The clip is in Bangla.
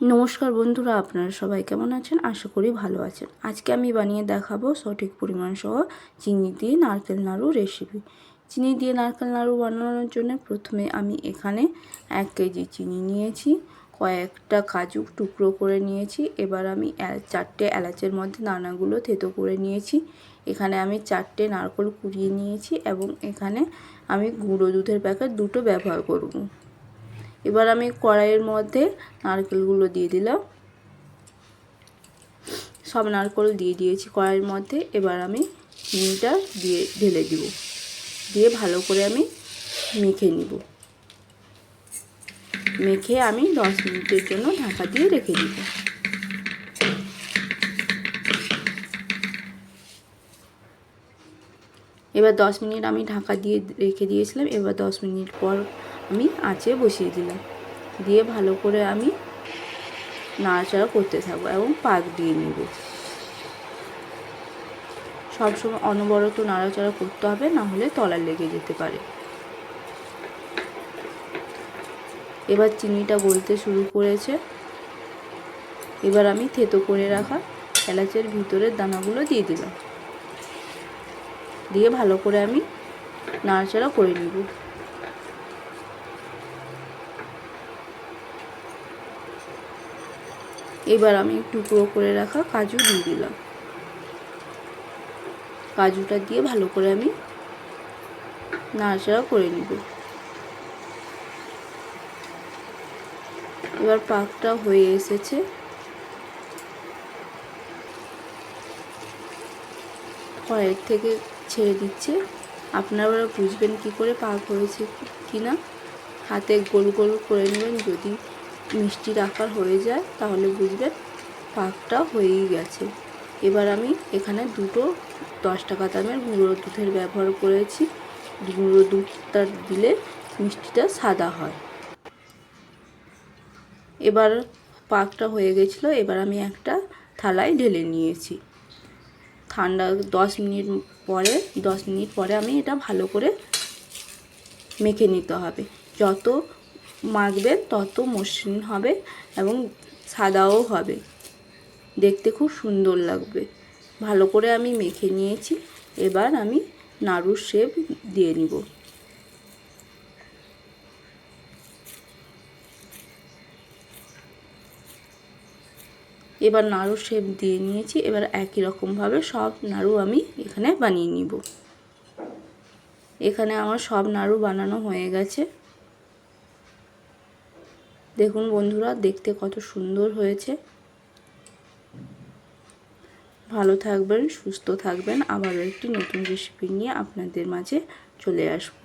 নমস্কার বন্ধুরা, আপনারা সবাই কেমন আছেন? আশা করি ভালো আছেন। আজকে আমি বানিয়ে দেখাবো সঠিক পরিমাণ সহ চিনি দিয়ে নারকেল নাড়ু রেসিপি চিনি দিয়ে নারকেল নাড়ু বানানোর জন্য প্রথমে আমি এখানে এক কেজি চিনি নিয়েছি, কয়েকটা কাজু টুকরো করে নিয়েছি, এবার আমি চারটে এলাচের মধ্যে দানাগুলো থেতো করে নিয়েছি। এখানে আমি চারটে নারকেল কুড়িয়ে নিয়েছি এবং এখানে আমি গুঁড়ো দুধের প্যাকেট দুটো ব্যবহার করব। এবার আমি কড়াইয়ের মধ্যে নারকেলগুলো দিয়ে দিলাম। সব নারকেল দিয়ে দিয়েছি কড়াইয়ের মধ্যে। এবার আমি চিনিটা দিয়ে ঢেলে দিব। দিয়ে ভালো করে আমি মেখে নিব। মেখে আমি দশ মিনিটের জন্য ঢাকা দিয়ে রেখে দিব। এবার দশ মিনিট আমি ঢাকা দিয়ে রেখে দিয়েছিলাম, এবার দশ মিনিট পর আমি আঁচে বসিয়ে দিলাম। দিয়ে ভালো করে আমি নাড়াচাড়া করতে থাকব এবং পাক দিয়ে নেব। সবসময় অনবরত নাড়াচাড়া করতে হবে, না হলে তলা লেগে যেতে পারে। এবার চিনিটা গলতে শুরু করেছে। এবার আমি থেতো করে রাখা এলাচের ভিতরের দানাগুলো দিয়ে দিলাম। দিয়ে ভালো করে আমি নাড়াচাড়া করে নিব। এবার আমি টুকরো করে রাখা কাজু দিয়ে দিলাম। কাজুটা দিয়ে ভালো করে আমি নাড়াচাড়া করে নিব। এবার পাকটা হয়ে এসেছে। কড়াইয়ের থেকে ছেড়ে দিচ্ছে। আপনারা বুঝবেন কি করে পাক হয়েছে কি না হাতে গোল গোল করে নেবেন। যদি মিষ্টির আকার হয়ে যায়, তাহলে বুঝবেন পাকটা হয়েই গেছে। এবার আমি এখানে দুটো দশ টাকা দামের গুঁড়ো দুধের ব্যবহার করেছি। গুঁড়ো দুধটা দিলে মিষ্টিটা সাদা হয়। এবার পাকটা হয়ে গেছিল। এবার আমি একটা থালায় ঢেলে নিয়েছি। ঠান্ডা দশ মিনিট পরে, দশ মিনিট পরে আমি এটা ভালো করে মেখে নিতে হবে। যত মাখবেন তত মসৃণ হবে এবং সাদাও হবে। দেখতে খুব সুন্দর লাগবে। ভালো করে আমি মেখে নিয়েছি। এবার আমি নাড়ুর শেপ দিয়ে নিব। এবার নাড়ু শেপ দিয়ে নিয়েছি, এবার একই রকমভাবে সব নাড়ু আমি এখানে বানিয়ে নিব। এখানে আমার সব নাড়ু বানানো হয়ে গেছে। দেখুন বন্ধুরা, দেখতে কত সুন্দর হয়েছে। ভালো থাকবেন, সুস্থ থাকবেন, আবারও একটি নতুন রেসিপি নিয়ে আপনাদের মাঝে চলে আসব।